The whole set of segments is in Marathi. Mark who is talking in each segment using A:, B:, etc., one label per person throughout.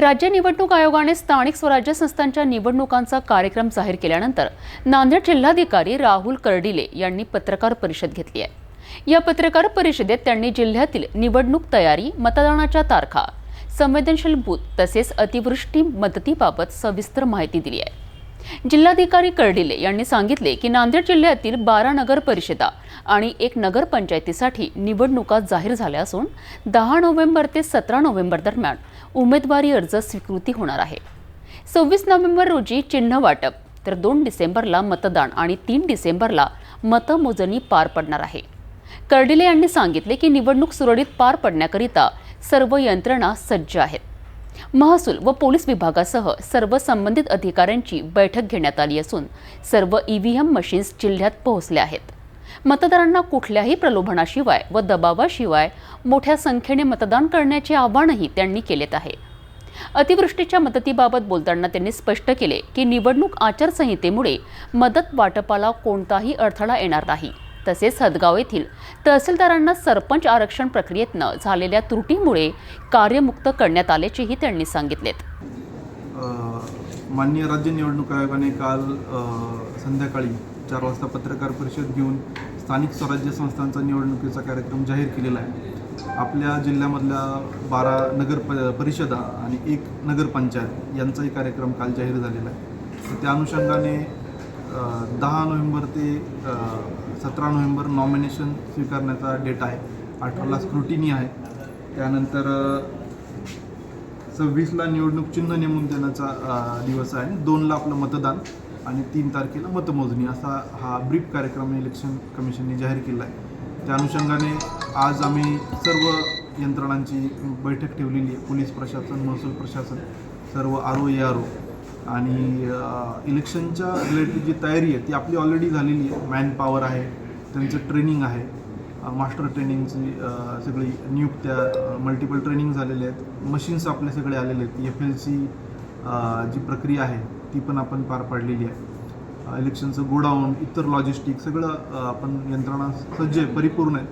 A: राज्य निवडणूक आयोगाने स्थानिक स्वराज्य संस्थांच्या निवडणुकांचा कार्यक्रम जाहीर केल्यानंतर नांदेड जिल्हाधिकारी राहुल कर्डिले यांनी पत्रकार परिषद घेतली आहे. या पत्रकार परिषदेत त्यांनी जिल्ह्यातील निवडणूक तयारी मतदानाच्या तारखा संवेदनशील बूथ तसेच अतिवृष्टी मदतीबाबत सविस्तर माहिती दिली आहे. जिल्हाधिकारी कर्डिले यांनी सांगितले की नांदेड जिल्ह्यातील बारा नगर परिषदा आणि एक नगरपंचायतीसाठी निवडणुका जाहीर झाल्या असून दहा नोव्हेंबर ते सतरा नोव्हेंबर दरम्यान उमेदवारी अर्ज स्वीकृती होणार आहे. सव्वीस नोव्हेंबर रोजी चिन्ह वाटप तर दोन डिसेंबरला मतदान आणि तीन डिसेंबरला मतमोजणी पार पडणार आहे. कर्डिले यांनी सांगितले की निवडणूक सुरळीत पार पडण्याकरिता सर्व यंत्रणा सज्ज आहेत. महसूल व पोलीस विभागासह सर्व संबंधित अधिकाऱ्यांची बैठक घेण्यात आली असून सर्व ईव्हीएम मशीन्स जिल्ह्यात पोहोचल्या आहेत. मतदारांना कुठल्याही प्रलोभनाशिवाय व दबावाशिवाय मोठ्या संख्येने मतदान करण्याचे आवाहनही त्यांनी केलेत आहे. अतिवृष्टीच्या मदतीबाबत बोलताना त्यांनी स्पष्ट केले की निवडणूक आचारसंहितेमुळे मदत वाटपाला कोणताही अडथळा येणार नाही. तसेच हदगाव येथील तहसीलदारांना सरपंच आरक्षण प्रक्रियेतनं झालेल्या त्रुटीमुळे कार्यमुक्त करण्यात आल्याचेही त्यांनी सांगितलेत.
B: माननीय राज्य निवडणूक आयोगाने काल संध्याकाळी चार वाजता पत्रकार परिषद घेऊन स्थानिक स्वराज्य संस्थांचा निवडणुकीचा कार्यक्रम जाहीर केलेला आहे. आपल्या जिल्ह्यामधल्या बारा नगर प परिषदा आणि एक नगरपंचायत यांचाही कार्यक्रम काल जाहीर झालेला आहे. त्या अनुषंगाने दहा नोव्हेंबर ते सतरा नोव्हेंबर नॉमिनेशन स्वीकारण्याचा डेट आहे. अठराला स्क्रुटिनी आहे. त्यानंतर सव्वीसला निवडणूक चिन्ह नेमून देण्याचा दिवस आहे दोनला आपलं मतदान आणि तीन तारखेला मतमोजणी. असा हा ब्रीफ कार्यक्रम इलेक्शन कमिशनने जाहीर केला आहे. त्या अनुषंगाने आज आम्ही सर्व यंत्रणांची बैठक ठेवलेली आहे. पोलीस प्रशासन महसूल प्रशासन सर्व R O A R O आणि इलेक्शनच्या रिलेटेड जी तयारी आहे ती आपली ऑलरेडी झालेली आहे. मॅन पॉवर आहे त्यांचं ट्रेनिंग आहे. मास्टर ट्रेनिंगची सगळी नियुक्त्या मल्टिपल ट्रेनिंग झालेले आहेत. मशीन्स आपले सगळे आलेले आहेत. एफ एल सी जी प्रक्रिया आहे ती पण आपण पार पाडलेली आहे. इलेक्शनचं गोडाऊन इतर लॉजिस्टिक सगळं आपण यंत्रणा सज्ज आहे परिपूर्ण आहे.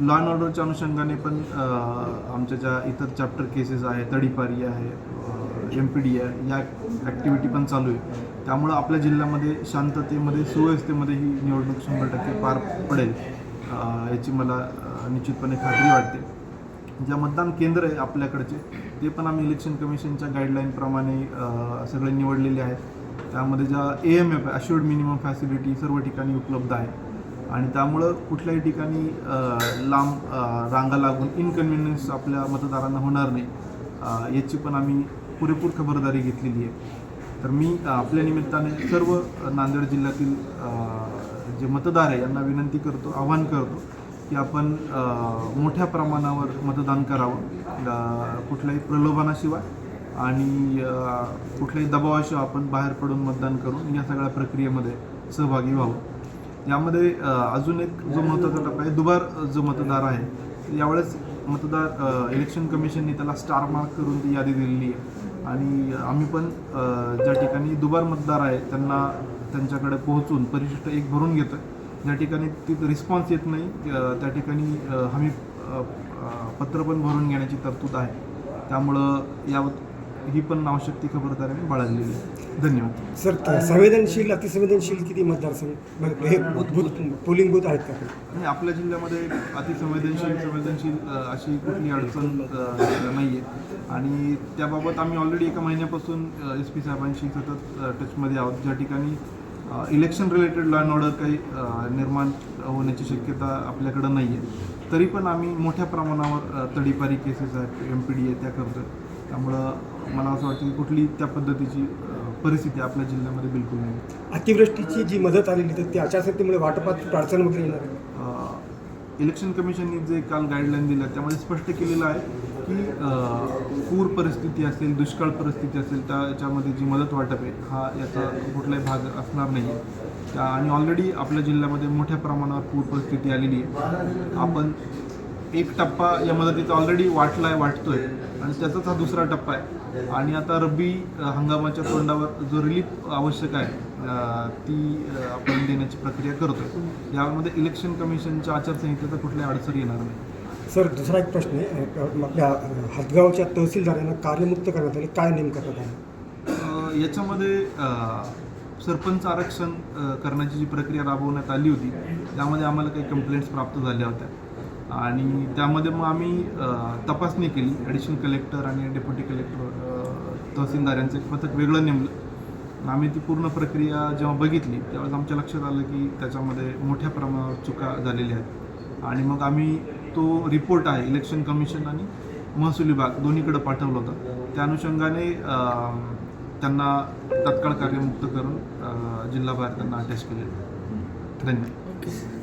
B: लॉ अँड ऑर्डरच्या अनुषंगाने पण आमच्या ज्या इतर चॅप्टर केसेस आहे तडीपारी आहे एम पी डी आहे या ॲक्टिव्हिटी पण चालू आहे. त्यामुळं आपल्या जिल्ह्यामध्ये शांततेमध्ये सुव्यवस्थेमध्ये ही निवडणूक शंभर टक्के पार पडेल. याची मला निश्चितपणे खात्री वाटते. ज्या मतदान केंद्र आहे आपल्याकडचे ते पण आम्ही इलेक्शन कमिशनच्या गाईडलाईनप्रमाणे सगळे निवडलेले आहेत. त्यामध्ये ज्या A M F assured minimum facility सर्व ठिकाणी उपलब्ध आहे. आणि त्यामुळं कुठल्याही ठिकाणी लांब रांगा लागून इनकन्व्हिनियन्स आपल्या मतदारांना होणार नाही. याची पण आम्ही पुरेपूर खबरदारी घेतलेली आहे. तर मी आपल्या निमित्ताने सर्व नांदेड जिल्ह्यातील जे मतदार आहे यांना विनंती करतो आवाहन करतो की आपण मोठ्या प्रमाणावर मतदान करावं कुठल्याही प्रलोभनाशिवाय आणि कुठल्याही दबावाशिवाय आपण बाहेर पडून मतदान करून या सगळ्या प्रक्रियेमध्ये सहभागी व्हावं. यामध्ये अजून एक जो महत्त्वाचा टप्पा आहे दुबार जो मतदार आहे यावेळेस मतदार इलेक्शन कमिशनने त्याला स्टार मार्क करून ती यादी दिलेली आहे. आणि आम्ही पण ज्या ठिकाणी दुबार मतदार आहे त्यांना त्यांच्याकडे पोहोचून परिशिष्ट एक भरून घेतो ज्या ठिकाणी तिथं रिस्पॉन्स येत नाही त्या ठिकाणी हमी पत्र पण भरून घेण्याची तरतूद आहे. त्यामुळं यावत ही पण आवश्यक ती खबरदारी बाळगलेली आहे. धन्यवाद.
C: सर संवेदनशील अतिसंवेदनशील किती मतदारसंघ? हे बूथ पोलिंग बूथ आहेत का?
B: आणि आपल्या जिल्ह्यामध्ये अतिसंवेदनशील संवेदनशील अ, अशी कुठली अडचण नाही आहे आणि त्याबाबत आम्ही ऑलरेडी एका महिन्यापासून एस पी साहेबांशी सतत अ, टचमध्ये आहोत. ज्या ठिकाणी election related law and order काही अ, निर्माण होण्याची शक्यता आपल्याकडं नाही आहे तरी पण आम्ही मोठ्या प्रमाणावर अ, तडीपारी केसेस आहेत. एम पी डी आहे त्या करतो त्यामुळं मला असं वाटतं की कुठली त्या पद्धतीची परिस्थिती आपल्या जिल्ह्यामध्ये बिलकुल नाही.
C: अतिवृष्टीची जी मदत आलेली तर ती आचारसंहितेमुळे वाटपात अडचण वगैरे येणार आहे?
B: इलेक्शन कमिशनने जे काल गाईडलाईन दिल्या त्यामध्ये स्पष्ट केलेलं आहे की पूर परिस्थिती असेल दुष्काळ परिस्थिती असेल त्याच्यामध्ये जी मदत वाटप आहे हा याचा कुठलाही भाग असणार नाही. आणि ऑलरेडी आपल्या जिल्ह्यामध्ये मोठ्या प्रमाणावर पूर परिस्थिती आलेली आहे. आपण एक टप्पा या मदतीचा ऑलरेडी वाटला आहे वाटतोय. आणि त्याचाच हा दुसरा टप्पा आहे. आणि आता रब्बी हंगामाच्या तोंडावर जो रिलीफ आवश्यक आहे ती आपण देण्याची प्रक्रिया करतोय. यामध्ये इलेक्शन कमिशनच्या आचारसंहितेचा कुठल्याही अडचण येणार नाही.
C: सर दुसरा एक प्रश्न आहे. आपल्या हदगावच्या तहसीलदारांना कार्यमुक्त करण्यात आले काय नेमकं प्रकार आहे
B: याच्यामध्ये सरपंच आरक्षण करण्याची जी प्रक्रिया राबवण्यात आली होती त्यामध्ये आम्हाला काही कंप्लेंट्स प्राप्त झाल्या होत्या. आणि त्यामध्ये मग आम्ही तपासणी केली ॲडिशनल कलेक्टर आणि डेप्युटी कलेक्टर तहसीलदार यांचं एक पथक वेगळं नेमलं. आम्ही ती पूर्ण प्रक्रिया जेव्हा बघितली त्यावेळेस आमच्या लक्षात आलं की त्याच्यामध्ये मोठ्या प्रमाणावर चुका झालेल्या आहेत. आणि मग आम्ही तो रिपोर्ट आहे इलेक्शन कमिशन आणि महसूल विभाग दोन्हीकडे पाठवला होता. त्या अनुषंगाने त्यांना तत्काळ कार्यमुक्त करून अ, जिल्हाबाहेर त्यांना अटॅच केले धन्यवाद.